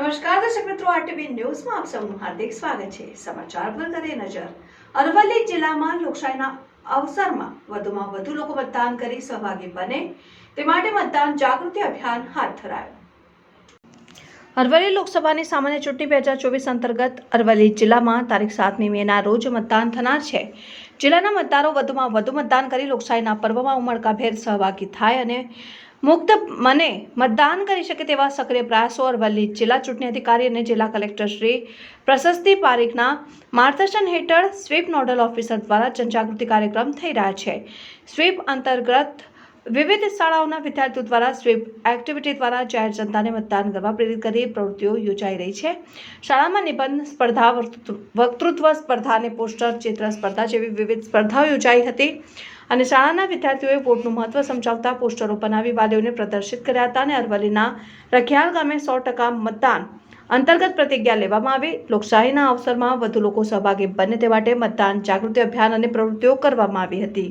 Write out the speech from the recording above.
નમસ્કાર, દર્શક મિત્રો, આરટીવી ન્યૂઝમાં આપ સૌનું હાર્દિક સ્વાગત છે. સમાચાર પર કરીએ નજર. અરવલ્લી જિલ્લામાં લોકશાહીના અવસરમાં વધુમાં વધુ લોકો મતદાન કરી સહભાગી બને. તે માટે મતદાન જાગૃતિ અભિયાન હાથ ધરાયું. અરવલ્લી લોકસભાની સામાન્ય ચૂંટણી બે હજાર ચોવીસ અંતર્ગત અરવલ્લી જિલ્લામાં તારીખ સાતમી મેના રોજ મતદાન થનાર છે. જિલ્લાના મતદારો વધુમાં વધુ મતદાન કરી લોકશાહીના પર્વમાં ઉમળકાભેર સહભાગી થાય અને મુક્ત મને મતદાન કરી શકે તેવા સક્રિય પ્રયાસો અરવલ્લી જિલ્લા ચૂંટણી અધિકારી અને જિલ્લા કલેક્ટર શ્રી પ્રશસ્તિ પારીખના માર્ગદર્શન હેઠળ સ્વીપ નોડલ ઓફિસર દ્વારા જનજાગૃતિ કાર્યક્રમ થઈ રહ્યા છે. સ્વીપ અંતર્ગત વિવિધ શાળાઓના વિદ્યાર્થીઓ દ્વારા સ્વીપ એક્ટિવિટી દ્વારા જાહેર જનતાને મતદાન કરવા પ્રેરિત કરી પ્રવૃત્તિઓ યોજાઈ રહી છે. શાળામાં નિબંધ સ્પર્ધા વક્તૃ- વક્તૃત્વ સ્પર્ધા અને પોસ્ટર ચિત્ર સ્પર્ધા જેવી વિવિધ સ્પર્ધાઓ યોજાઈ હતી અને શાળાના વિદ્યાર્થીઓએ વોટનું મહત્વ સમજાવતા પોસ્ટરો બનાવી વાલીઓને પ્રદર્શિત કર્યા હતા અને અરવલ્લીના રખિયાલ ગામે સો ટકા મતદાન અંતર્ગત પ્રતિજ્ઞા લેવામાં આવી. લોકશાહીના અવસરમાં વધુ લોકો સહભાગી બને તે માટે મતદાન જાગૃતિ અભિયાન અને પ્રવૃત્તિઓ કરવામાં આવી હતી.